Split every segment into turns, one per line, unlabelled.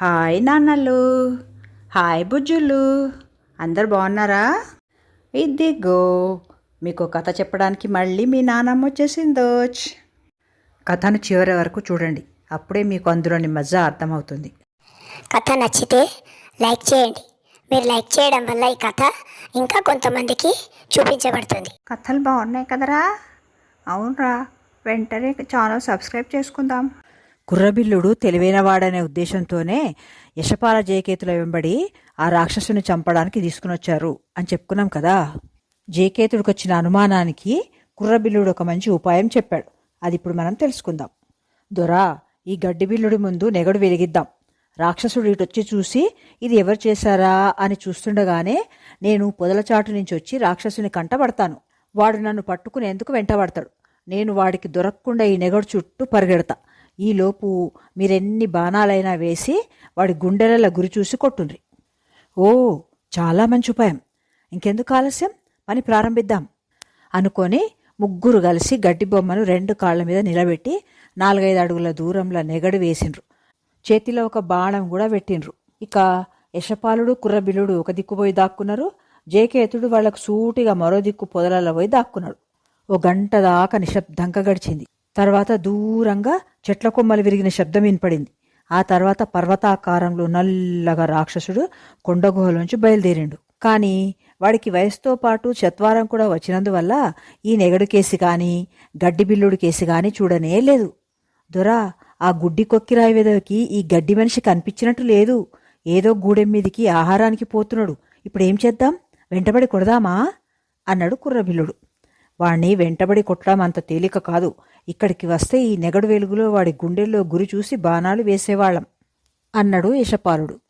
Hi నాన్నలు. Hi బుజ్జులు. అందరు బాగున్నారా? ఇదిగో మీకు కథ చెప్పడానికి మళ్ళీ మీ నాన్నమ్మ వచ్చేసిందోచ్ కథను చివరి వరకు చూడండి అప్పుడే మీకు అందులోని మజా అర్థమవుతుంది.
కథ నచ్చితే లైక్ చేయండి. మీరు లైక్ చేయడం వల్ల ఈ కథ ఇంకా కొంతమందికి చూపించబడుతుంది.
కథలు బాగున్నాయి కదరా? అవునరా వెంటనే ఛానల్ సబ్స్క్రైబ్ చేసుకుందాం. కుర్రబిల్లుడు తెలివైనవాడనే ఉద్దేశంతోనే యశపాల జయకేతుల వెంబడి ఆ రాక్షసుని చంపడానికి తీసుకునొచ్చారు అని చెప్పుకున్నాం కదా. జయకేతుడికి వచ్చిన అనుమానానికి కుర్రబిల్లుడు ఒక మంచి ఉపాయం చెప్పాడు. అది ఇప్పుడు మనం తెలుసుకుందాం. దొరా ఈ గడ్డి బిల్లుడి ముందు నెగడు వెలిగిద్దాం. రాక్షసుడు ఇటొచ్చి చూసి ఇది ఎవరు చేశారా? అని చూస్తుండగానే నేను పొదల చాటు నుంచి వచ్చి రాక్షసుని కంటపడతాను వాడు నన్ను పట్టుకునేందుకు వెంటబడతాడు. నేను వాడికి దొరకకుండా ఈ నెగడు చుట్టూ పరిగెడతా. ఈలోపు మీరెన్ని బాణాలైనా వేసి వాడి గుండెల గురి చూసి కొట్టుండ్రి. ఓ చాలా మంచి ఉపాయం. ఇంకెందుకు ఆలస్యం? పని ప్రారంభిద్దాం. అనుకొని ముగ్గురు కలిసి గడ్డి బొమ్మను రెండు కాళ్ళ మీద నిలబెట్టి నాలుగైదు అడుగుల దూరంలో నెగడు వేసిండ్రు. చేతిలో ఒక బాణం కూడా పెట్టిండ్రు. ఇక యశపాలుడు కుర్రబిల్లుడు ఒక దిక్కు పోయి దాక్కున్నారు. జేకేతుడు వాళ్ళకు సూటిగా మరో దిక్కు పొదలలో పోయి దాక్కున్నాడు. ఓ గంట దాకా నిశ్శబ్దంగా గడిచింది. తర్వాత దూరంగా చెట్ల కొమ్మలు విరిగిన శబ్దం వినపడింది. ఆ తర్వాత పర్వతాకారంలో నల్లగా రాక్షసుడు కొండగుహలోంచి బయలుదేరిండు. కానీ వాడికి వయసుతో పాటు చత్వారం కూడా వచ్చినందువల్ల ఈ నెగడు కేసు కానీ గడ్డి బిల్లుడు కేసు కానీ చూడనే లేదు. దొరా ఆ గుడ్డి కొక్కిరాయి వెదవికి ఈ గడ్డి మనిషి కనిపించినట్టు లేదు. ఏదో గూడెం మీదికి ఆహారానికి పోతున్నాడు. ఇప్పుడేం చేద్దాం? వెంటబడి కొడదామా? అన్నాడు కుర్రబిల్లుడు. వాణ్ణి వెంటబడి కొట్టడం అంత తేలిక కాదు. ఇక్కడికి వస్తే ఈ నెగడు వెలుగులో వాడి గుండెల్లో గురి చూసి బాణాలు వేసేవాళ్ళం అన్నాడు యశపాలుడు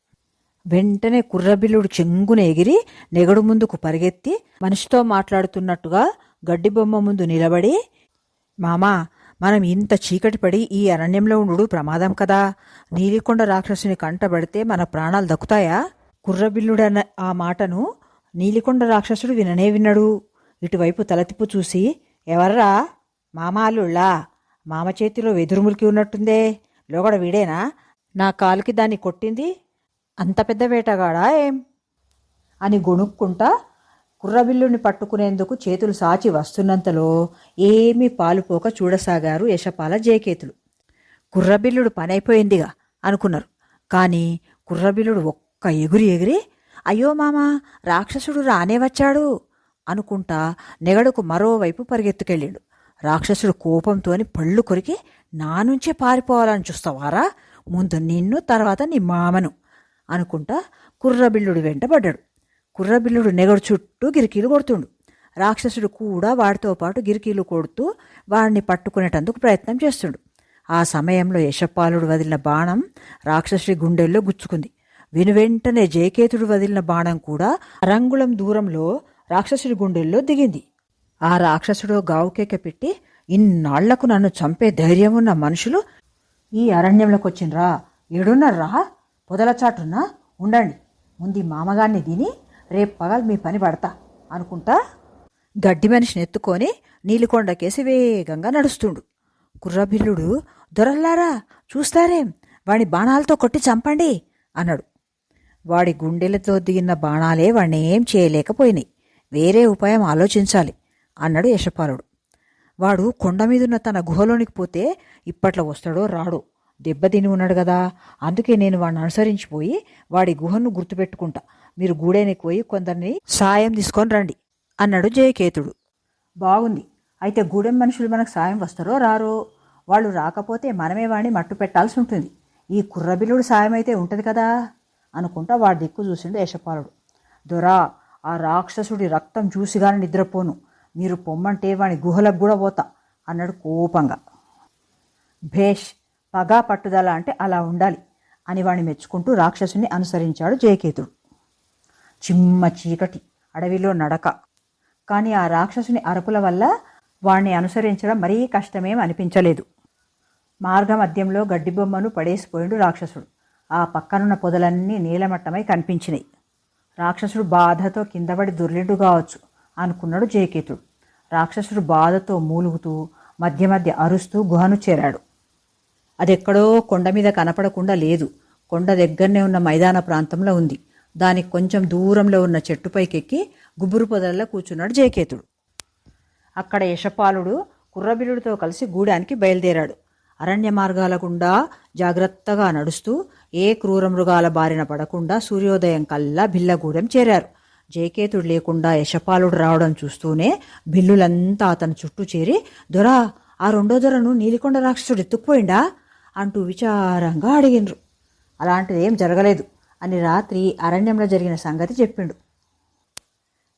వెంటనే కుర్రబిల్లుడు చెంగున ఎగిరి నెగడు ముందుకు పరిగెత్తి మనిషితో మాట్లాడుతున్నట్టుగా గడ్డి బొమ్మ ముందు నిలబడి మామా మనం ఇంత చీకటి పడి ఈ అరణ్యంలో ఉండు ప్రమాదం కదా. నీలికొండ రాక్షసుని కంటబడితే మన ప్రాణాలు దక్కుతాయా? కుర్రబిల్లుడన్న ఆ మాటను నీలికొండ రాక్షసుడు విననే విన్నాడు. ఇటువైపు తలతిప్పు చూసి ఎవర్రా? మామాలుళ్ళా మామ చేతిలో వెదురుములికి ఉన్నట్టుందే. లోగడ వీడేనా? నా కాలుకి దాన్ని కొట్టింది? అంత పెద్ద వేటగాడా ఏం? అని గొణుక్కుంటా కుర్రబిల్లుని పట్టుకునేందుకు చేతులు సాచి వస్తున్నంతలో ఏమీ పాలుపోక చూడసాగారు యశపాల జయకేతులు. కుర్రబిల్లుడు పనైపోయిందిగా అనుకున్నారు. కానీ కుర్రబిల్లుడు ఒక్క ఎగురి ఎగిరి అయ్యో మామా రాక్షసుడు రానే వచ్చాడు. అనుకుంటా నెగడుకు మరోవైపు పరిగెత్తుకెళ్ళాడు. రాక్షసుడు కోపంతోని పళ్ళు కొరికి నా నుంచే పారిపోవాలని చూస్తావారా? ముందు నిన్ను తర్వాత నీ మామను అనుకుంటా కుర్రబిల్లుడు వెంటబడ్డాడు కుర్రబిల్లుడు నెగడు చుట్టూ గిరికీలు కొడుతుండు. రాక్షసుడు కూడా వాడితో పాటు గిరికీలు కొడుతూ వాడిని పట్టుకునేటందుకు ప్రయత్నం చేస్తుండు. ఆ సమయంలో యశపాలుడు వదిలిన బాణం రాక్షసుడి గుండెల్లో గుచ్చుకుంది. విను వెంటనే జయకేతుడు వదిలిన బాణం కూడా రంగుళం దూరంలో రాక్షసుడి గుండెల్లో దిగింది. ఆ రాక్షసుడు గావుకేక పెట్టి ఇన్నాళ్ళకు నన్ను చంపే ధైర్యం ఉన్న మనుషులు ఈ అరణ్యంలోకి వచ్చిండ్రా ఏడున్నర్రా? పొదల చాటున్నా? ఉండండి. ముందు మామగాన్ని తిని రేపు పగలు మీ పని పడతా అనుకుంటా? గడ్డి మనిషిని ఎత్తుకొని నీలికొండకేసి వేగంగా నడుస్తుండు. కుర్రబిల్లుడు దొరల్లారా చూస్తారేం? వాడి బాణాలతో కొట్టి చంపండి అన్నాడు. వాడి గుండెలతో దిగిన బాణాలే వాడిని ఏం చేయలేకపోయినాయి వేరే ఉపాయం ఆలోచించాలి అన్నాడు యశపాలుడు. వాడు కొండ మీదున్న తన గుహలోనికి పోతే ఇప్పట్లో వస్తాడో రాడో దెబ్బతిని ఉన్నాడు కదా. అందుకే నేను వాడిని అనుసరించిపోయి వాడి గుహను గుర్తుపెట్టుకుంటా. మీరు గూడెనికి పోయి కొందరిని సాయం తీసుకొని రండి అన్నాడు జయకేతుడు. బాగుంది. అయితే గూడెం మనుషులు మనకు సాయం వస్తారో రారో? వాళ్ళు రాకపోతే మనమే వాడిని మట్టు పెట్టాల్సి ఉంటుంది. ఈ కుర్రబిల్లుడు సాయం అయితే ఉంటుంది కదా? అనుకుంటా వాడి దిక్కు చూసిండు యశపాలుడు. దొరా ఆ రాక్షసుడి రక్తం చూసిగానే నిద్రపోను. మీరు పొమ్మంటే వాని గుహలకు కూడా పోతా అన్నాడు కోపంగా. భేష్ పగా పట్టుదల అంటే అలా ఉండాలి అని వాణ్ణి మెచ్చుకుంటూ రాక్షసుని అనుసరించాడు జయకేతుడు. చిమ్మ చీకటి అడవిలో నడక. కానీ ఆ రాక్షసుని అరుపుల వల్ల వాణ్ణి అనుసరించడం మరీ కష్టమేం అనిపించలేదు. మార్గమధ్యంలో గడ్డి బొమ్మను పడేసిపోయాడు రాక్షసుడు. ఆ పక్కనున్న పొదలన్నీ నీలమట్టమై కనిపించినాయి. రాక్షసుడు బాధతో కిందపడి దుర్లిడు కావచ్చు అనుకున్నాడు జయకేతుడు. రాక్షసుడు బాధతో మూలుగుతూ మధ్య మధ్య అరుస్తూ గుహను చేరాడు. అదెక్కడో కొండ మీద కనపడకుండా లేదు. కొండ దగ్గరనే ఉన్న మైదాన ప్రాంతంలో ఉంది. దానికి కొంచెం దూరంలో ఉన్న చెట్టుపైకెక్కి గుబురు పొదల్లో కూర్చున్నాడు జయకేతుడు. అక్కడ యశపాలుడు కుర్రబిల్లుడితో కలిసి గూడానికి బయలుదేరాడు. అరణ్య మార్గాల గుండా జాగ్రత్తగా నడుస్తూ ఏ క్రూర మృగాల బారిన పడకుండా సూర్యోదయం కల్లా బిల్లగూడెం చేరారు. జయకేతుడు లేకుండా యశపాలుడు రావడం చూస్తూనే బిల్లులంతా అతని చుట్టూ చేరి దొరా ఆ రెండో దొరను నీలికొండ రాక్షసుడు ఎత్తుకుపోయిండా? అంటూ విచారంగా అడిగినరు అలాంటిది ఏం జరగలేదు అని రాత్రి అరణ్యంలో జరిగిన సంగతి చెప్పిండు.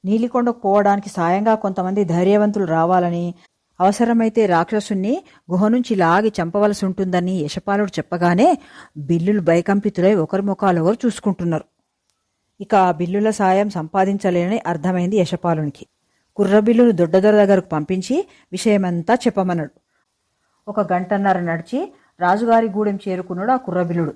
నీలికొండ పోవడానికి సాయంగా కొంతమంది ధైర్యవంతులు రావాలని అవసరమైతే రాక్షసుణ్ణి గుహ నుంచి లాగి చంపవలసి ఉంటుందని యశపాలుడు చెప్పగానే బిల్లులు భయకంపితులై ఒకరి ముఖాలు ఒకరు చూసుకుంటున్నారు. ఇక ఆ బిల్లుల సాయం సంపాదించలేనని అర్థమైంది యశపాలునికి. కుర్రబిల్లును దొడ్డదొర దగ్గరకు పంపించి విషయమంతా చెప్పమన్నాడు. ఒక గంటన్నర నడిచి రాజుగారి గూడెం చేరుకున్నాడు ఆ కుర్రబిల్లుడు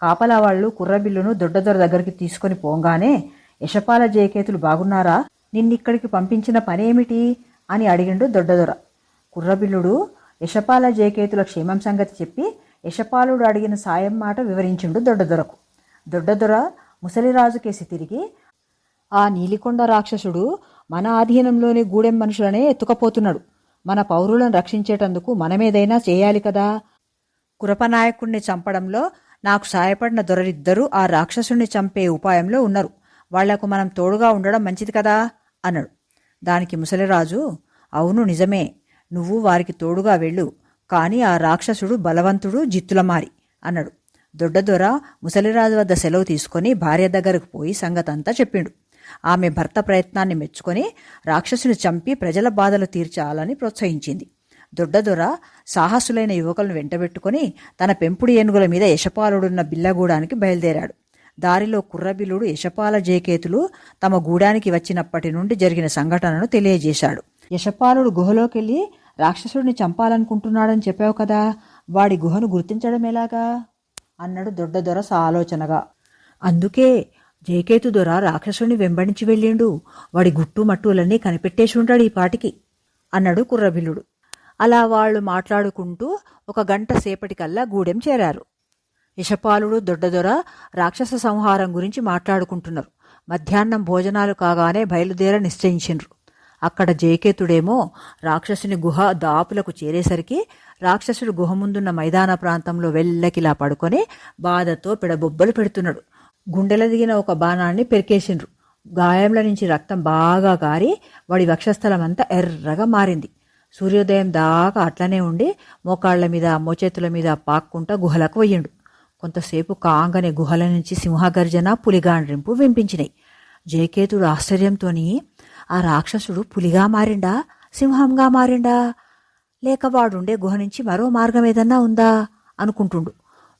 కాపలా వాళ్ళు కుర్రబిల్లును దొడ్డదొర దగ్గరికి తీసుకొని పోగానే యశపాల జయకేతులు బాగున్నారా? నిన్నిక్కడికి పంపించిన పనేమిటి? అని అడిగిండు దొడ్డదొర కుర్రబిల్లుడు యశపాల జయకేతుల క్షేమం సంగతి చెప్పి యశపాలుడు అడిగిన సాయం మాట వివరించిండు దొడ్డదొరకు. దొడ్డదొర ముసలిరాజు కేసి తిరిగి ఆ నీలికొండ రాక్షసుడు మన ఆధీనంలోని గూడెం మనుషులనే ఎత్తుకపోతున్నాడు. మన పౌరులను రక్షించేటందుకు మనమేదైనా చేయాలి కదా కురపనాయకుణ్ణి చంపడంలో నాకు సాయపడిన దొరలిద్దరూ ఆ రాక్షసుణ్ణి చంపే ఉపాయంలో ఉన్నారు. వాళ్ళకు మనం తోడుగా ఉండడం మంచిది కదా అన్నాడు. దానికి ముసలిరాజు అవును నిజమే. నువ్వు వారికి తోడుగా వెళ్ళు. కానీ ఆ రాక్షసుడు బలవంతుడు జిత్తులమారి అన్నాడు. దొడ్డదొర ముసలిరాజు వద్ద సెలవు తీసుకొని భార్య దగ్గరకు పోయి సంగతంతా చెప్పిండు. ఆమె భర్త ప్రయత్నాన్ని మెచ్చుకొని రాక్షసుని చంపి ప్రజల బాధలు తీర్చాలని ప్రోత్సహించింది. దొడ్డదొర సాహసులైన యువకులను వెంటబెట్టుకొని తన పెంపుడు ఏనుగుల మీద యశపాలుడున్న బిల్లగూడానికి బయలుదేరాడు. దారిలో కుర్రబిల్లుడు యశపాల జయకేతులు తమ గూడానికి వచ్చినప్పటి నుండి జరిగిన సంఘటనను తెలియజేశాడు. యశపాలుడు గుహలోకెళ్ళి రాక్షసుడిని చంపాలనుకుంటున్నాడని చెప్పావు కదా వాడి గుహను గుర్తించడం ఎలాగా? అన్నాడు దొడ్డదొర ఆలోచనగా అందుకే జయకేతు దొర రాక్షసుని వెంబడించి వెళ్ళిండు. వాడి గుట్టు మట్టులన్నీ కనిపెట్టేసి ఉంటాడు ఈ పాటికి అన్నాడు కుర్రబిల్లుడు. అలా వాళ్ళు మాట్లాడుకుంటూ ఒక గంట సేపటికల్లా గూడెం చేరారు. యశపాలుడు దొడ్డదొర రాక్షస సంహారం గురించి మాట్లాడుకుంటున్నారు. మధ్యాహ్నం భోజనాలు కాగానే బయలుదేర నిశ్చయించిండ్రు. అక్కడ జయకేతుడేమో రాక్షసుని గుహ దాపులకు చేరేసరికి రాక్షసుడు గుహ ముందున్న మైదాన ప్రాంతంలో వెళ్ళకిలా పడుకొని బాధతో పిడబొబ్బలు పెడుతున్నాడు. గుండెల దిగిన ఒక బాణాన్ని పెరికేసిండ్రు. గాయంల నుంచి రక్తం బాగా గారి వాడి వక్షస్థలం అంతా ఎర్రగా మారింది. సూర్యోదయం దాకా అట్లనే ఉండి మోకాళ్ళ మీద మోచేతుల మీద పాక్కుంటా గుహలకు పోయిండు. కొంతసేపు కాంగనే గుహల నుంచి సింహగర్జన పులిగాండ్రింపు వినిపించినాయి. జయకేతుడు ఆశ్చర్యంతోని ఆ రాక్షసుడు పులిగా మారిండా? సింహంగా మారిండా? లేక వాడుండే గుహ నుంచి మరో మార్గం ఏదన్నా ఉందా? అనుకుంటుండు.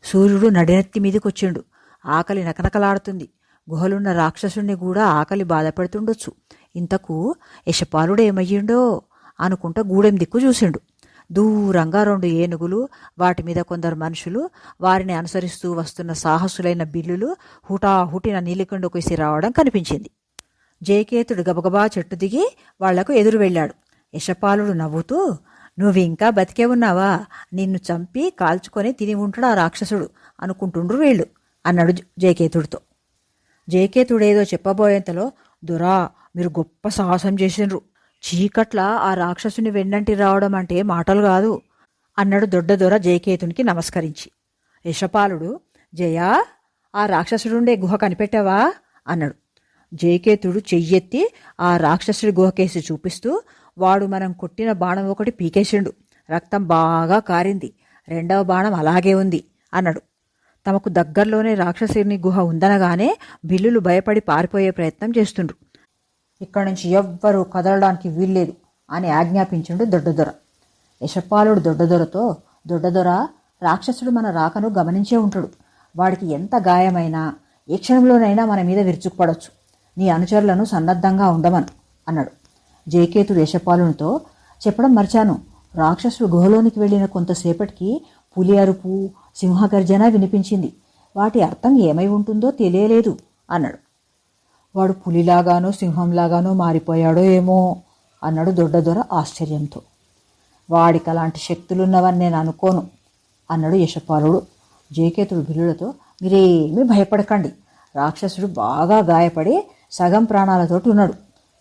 సూర్యుడు నడినెత్తి మీదకొచ్చిండు. ఆకలి నకనకలాడుతుంది. గుహలున్న రాక్షసుణ్ణి కూడా ఆకలి బాధపెడుతుండొచ్చు. ఇంతకు యశపాలుడు ఏమయ్యిండో అనుకుంటా గూడెం దిక్కు చూసిండు. దూరంగా రెండు ఏనుగులు వాటి మీద కొందరు మనుషులు వారిని అనుసరిస్తూ వస్తున్న సాహసులైన బిల్లులు హుటాహుటిన నీలికొండకు విసి రావడం కనిపించింది. జయకేతుడు గబగబా చెట్టు దిగి వాళ్ళకు ఎదురు వెళ్ళాడు. యశపాలుడు నవ్వుతూ నువ్వింకా బతికే ఉన్నావా? నిన్ను చంపి కాల్చుకొని తిని ఉంటాడు ఆ రాక్షసుడు? అనుకుంటుండ్రు వీళ్ళు అన్నాడు జయకేతుడితో. జయకేతుడేదో చెప్పబోయేంతలో దురా మీరు గొప్ప సాహసం చేసిండ్రు. చీకట్ల ఆ రాక్షసుని వెన్నంటి రావడం అంటే మాటలు కాదు అన్నాడు దొడ్డ దొర జయకేతునికి నమస్కరించి. యశపాలుడు జయా ఆ రాక్షసుడుండే గుహ కనిపెట్టావా? అన్నాడు. జయకేతుడు చెయ్యెత్తి ఆ రాక్షసుడి గుహకేసి చూపిస్తూ వాడు మనం కొట్టిన బాణం ఒకటి పీకేసిండు. రక్తం బాగా కారింది. రెండవ బాణం అలాగే ఉంది అన్నాడు. తమకు దగ్గరలోనే రాక్షసుని గుహ ఉందనగానే బిల్లులు భయపడి పారిపోయే ప్రయత్నం చేస్తుండ్రు. ఇక్కడి నుంచి ఎవ్వరూ కదలడానికి వీల్లేదు అని ఆజ్ఞాపించిండు దొడ్డదొర. యశపాలుడు దొడ్డదొరతో దొడ్డదొర రాక్షసుడు మన రాకను గమనించే ఉంటాడు. వాడికి ఎంత గాయమైనా ఏ క్షణంలోనైనా మన మీద విరుచుకుపడవచ్చు నీ అనుచరులను సన్నద్ధంగా ఉండమను అన్నాడు. జయకేతుడు దేశపాలునితో చెప్పడం మర్చాను. రాక్షసుడు గుహలోనికి వెళ్ళిన కొంతసేపటికి పులి అరుపు సింహగర్జన వినిపించింది. వాటి అర్థం ఏమై ఉంటుందో తెలియలేదు అన్నాడు. వాడు పులిలాగానో సింహంలాగానో మారిపోయాడో ఏమో అన్నాడు దొడ్డదొర ఆశ్చర్యంతో. వాడికి అలాంటి శక్తులున్నవని నేను అనుకోను అన్నాడు యశపాలుడు. జయకేతుడు బిల్లులతో మీరేమీ భయపడకండి. రాక్షసుడు బాగా గాయపడి సగం ప్రాణాలతోటి ఉన్నాడు.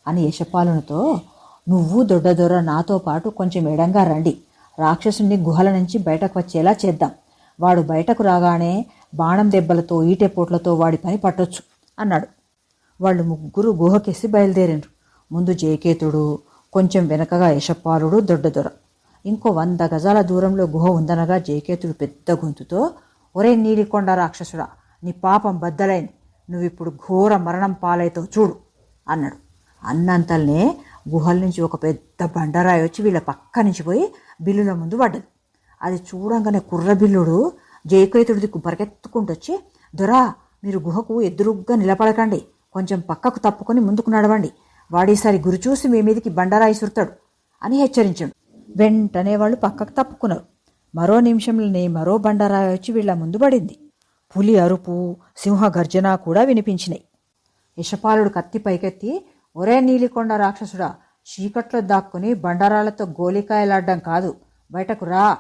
అని యశపాలునితో నువ్వు దొడ్డదొర నాతో పాటు కొంచెం ఎడంగా రండి. రాక్షసుని గుహల నుంచి బయటకు వచ్చేలా చేద్దాం. వాడు బయటకు రాగానే బాణం దెబ్బలతో ఈటెపోట్లతో వాడి పని పట్టొచ్చు అన్నాడు. వాళ్ళు ముగ్గురు గుహకేసి బయలుదేరిండ్రు ముందు జయకేతుడు కొంచెం వెనకగా యశపాలుడు దొడ్డదొర ఇంకో వంద గజాల దూరంలో గుహ ఉందనగా జయకేతుడు పెద్ద గొంతుతో ఒరే నీలికొండ రాక్షసుడా నీ పాపం బద్దలైంది. నువ్విప్పుడు ఘోర మరణం పాలైతో చూడు అన్నాడు. అన్నంతల్నే గుహల నుంచి ఒక పెద్ద బండరాయి వచ్చి వీళ్ళ పక్క నుంచి పోయి బిల్లుల ముందు పడ్డది. అది చూడంగానే కుర్ర బిల్లుడు దిక్కు పరిగెత్తుకుంటూ వచ్చి దొరా మీరు గుహకు ఎదురుగ్గా నిలబడకండి. కొంచెం పక్కకు తప్పుకొని ముందుకు నడవండి. వాడేసారి గురి చూసి మీ మీదికి బండరాయి సురుతాడు అని హెచ్చరించాడు. వెంటనే వాళ్ళు పక్కకు తప్పుకున్నారు. మరో నిమిషంలోనే మరో బండరాయి వచ్చి వీళ్ళ ముందు పడింది. పులి అరుపు సింహ గర్జన కూడా వినిపించినాయి యశపాలుడు కత్తి పైకెత్తి ఒరే నీలికొండ రాక్షసుడా చీకట్లో దాక్కుని బండరాలతో గోలికాయలాడ్డం కాదు బయటకు రా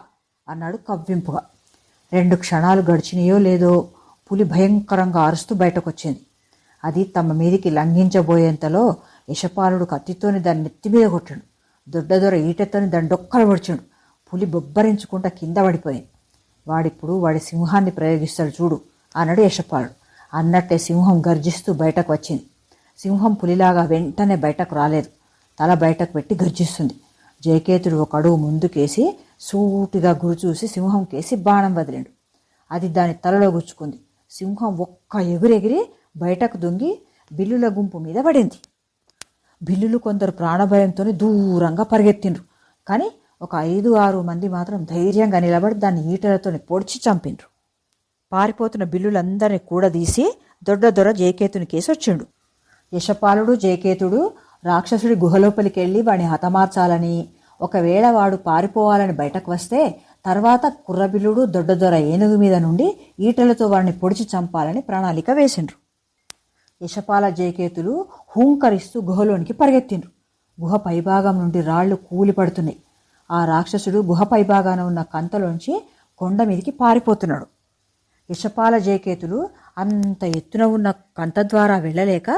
అన్నాడు కవ్వింపుగా. రెండు క్షణాలు గడిచినాయో లేదో పులి భయంకరంగా అరుస్తూ బయటకొచ్చింది. అది తమ మీదికి లంఘించబోయేంతలో యశపాలుడు కత్తితోని దాన్ని నెత్తి మీద కొట్టాడు. దొడ్డదొర ఈటెతోని దాన్ని డొక్కలు పొడిచాడు. పులి బొబ్బరించుకుంటా కింద పడిపోయింది. వాడిప్పుడు వాడి సింహాన్ని ప్రయోగిస్తాడు చూడు అన్నాడు యశపాలుడు అన్నట్టే సింహం గర్జిస్తూ బయటకు వచ్చింది. సింహం పులిలాగా వెంటనే బయటకు రాలేదు. తల బయటకు పెట్టి గర్జిస్తుంది. జయకేతుడు ఒక అడుగు ముందుకేసి సూటిగా గురి చూసి సింహం కేసి బాణం వదిలిండు. అది దాని తలలో గుచ్చుకుంది. సింహం ఒక్క ఎగురెగిరి బయటకు దొంగి బిల్లుల గుంపు మీద పడింది. బిల్లులు కొందరు ప్రాణభయంతో దూరంగా పరిగెత్తిండ్రు. కానీ ఒక ఐదు ఆరు మంది మాత్రం ధైర్యంగా నిలబడి దాన్ని ఈటలతో పొడిచి చంపిండ్రు. పారిపోతున్న బిల్లులందరినీ కూడదీసి దొడ్డ దొర జయకేతుని కేసి వచ్చిండు. యశపాలుడు జయకేతుడు రాక్షసుడి గుహలోపలికి వెళ్ళి వాడిని హతమార్చాలని ఒకవేళ వాడు పారిపోవాలని బయటకు వస్తే తర్వాత కుర్రబిల్లుడు దొడ్డదొర ఏనుగు మీద నుండి ఈటలతో వాడిని పొడిచి చంపాలని ప్రణాళిక వేసిండ్రు. యశపాల జయకేతులు హూంకరిస్తూ గుహలోనికి పరిగెత్తిండ్రు. గుహ పైభాగం నుండి రాళ్ళు కూలి పడుతున్నాయి ఆ రాక్షసుడు గుహ పైభాగాన ఉన్న కంతలోంచి కొండ మీదికి పారిపోతున్నాడు. యశపాల జయకేతులు అంత ఎత్తున ఉన్న కంత ద్వారా వెళ్ళలేక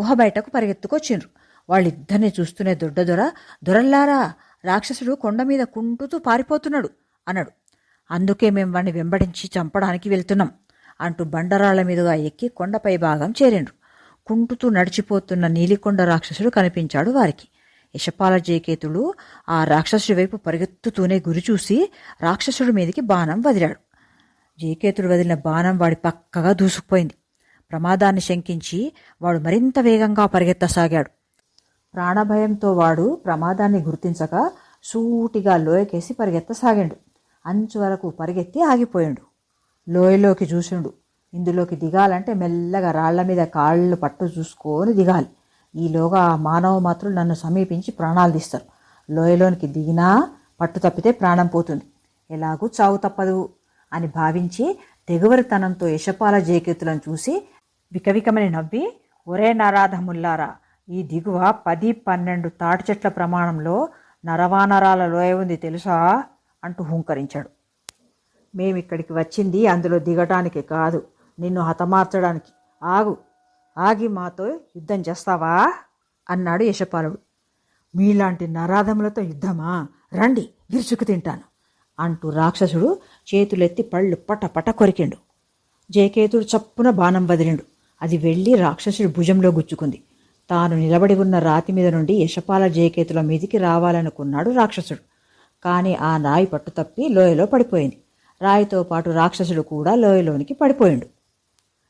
గుహ బయటకు పరిగెత్తుకొచ్చిండ్రు. వాళ్ళిద్దరిని చూస్తూనే దొడ్డ దొర దొరల్లారా రాక్షసుడు కొండ మీద కుంటుతూ పారిపోతున్నాడు అన్నాడు. అందుకే మేము వాడిని వెంబడించి చంపడానికి వెళ్తున్నాం అంటూ బండరాళ్ళ మీదుగా ఎక్కి కొండపై భాగం చేరిండ్రు. కుంటుతూ నడిచిపోతున్న నీలికొండ రాక్షసుడు కనిపించాడు వారికి. యశపాల జయకేతుడు ఆ రాక్షసుడి వైపు పరిగెత్తుతూనే గురి చూసి రాక్షసుడి మీదికి బాణం వదిలాడు. జయకేతుడు వదిలిన బాణం వాడి పక్కగా దూసుకుపోయింది. ప్రమాదాన్ని శంకించి వాడు మరింత వేగంగా పరిగెత్తసాగాడు. ప్రాణభయంతో వాడు ప్రమాదాన్ని గుర్తించక సూటిగా లోయకేసి పరిగెత్తసాగాడు. అంచు వరకు పరిగెత్తి ఆగిపోయాడు. లోయలోకి చూసిండు. ఇందులోకి దిగాలంటే మెల్లగా రాళ్ళ మీద కాళ్ళు పట్టు చూసుకొని దిగాలి. ఈలోగా ఆ మానవ మాత్రులు నన్ను సమీపించి ప్రాణాలు తీస్తారు. లోయలోనికి దిగినా పట్టు తప్పితే ప్రాణం పోతుంది. ఎలాగూ చావు తప్పదు అని భావించి తెగువరితనంతో యశపాల జయకేతులను చూసి వికవికమని నవ్వి ఒరే నరాధముల్లారా ఈ దిగువ పది పన్నెండు తాటి చెట్ల ప్రమాణంలో నరవానరాల లోయ ఉంది తెలుసా? అంటూ హుంకరించాడు. మేమిక్కడికి వచ్చింది అందులో దిగటానికి కాదు నిన్ను హతమార్చడానికి. ఆగు ఆగి మాతో యుద్ధం చేస్తావా? అన్నాడు యశపాలుడు. మీలాంటి నరాధములతో యుద్ధమా? రండి విరుచుకు తింటాను అంటూ రాక్షసుడు చేతులెత్తి పళ్ళు పట పట కొరికిండు. జయకేతుడు చప్పున బాణం వదిలిండు. అది వెళ్ళి రాక్షసుడి భుజంలో గుచ్చుకుంది. తాను నిలబడి ఉన్న రాతి మీద నుండి యశపాల జయకేతుల మీదికి రావాలనుకున్నాడు రాక్షసుడు. కానీ ఆ రాయి పట్టు తప్పి లోయలో పడిపోయింది. రాయితో పాటు రాక్షసుడు కూడా లోయలోనికి పడిపోయిండు.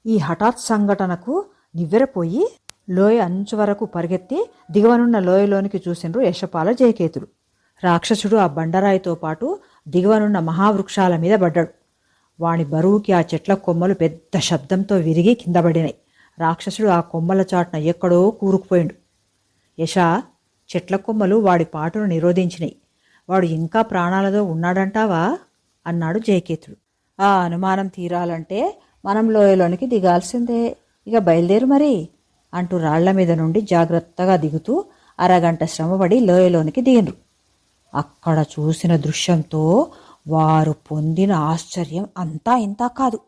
ఈ హఠాత్ సంఘటనకు నివ్వెరపోయి లోయ అంచు వరకు పరిగెత్తి దిగువనున్న లోయలోనికి చూసిండ్రు యశపాల జయకేతుడు రాక్షసుడు ఆ బండరాయితో పాటు దిగువనున్న మహావృక్షాల మీద పడ్డాడు. వాని బరువుకి ఆ చెట్ల కొమ్మలు పెద్ద శబ్దంతో విరిగి కిందపడినాయి రాక్షసుడు ఆ కొమ్మల చాటున ఎక్కడో కూరుకుపోయిండు. యశ చెట్ల కొమ్మలు వాడి పాటును నిరోధించినాయి వాడు ఇంకా ప్రాణాలతో ఉన్నాడంటావా? అన్నాడు జయకేతుడు. ఆ అనుమానం తీరాలంటే మనం లోయలోనికి దిగాల్సిందే. ఇక బయలుదేరు మరి అంటూ రాళ్ళ మీద నుండి జాగ్రత్తగా దిగుతూ అరగంట శ్రమపడి లోయలోనికి దిగినరు అక్కడ చూసిన దృశ్యంతో వారు పొందిన ఆశ్చర్యం అంతా ఇంతా కాదు.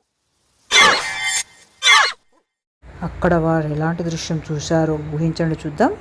అక్కడ వారు ఎలాంటి దృశ్యం చూశారో ఊహించండి చూద్దాం.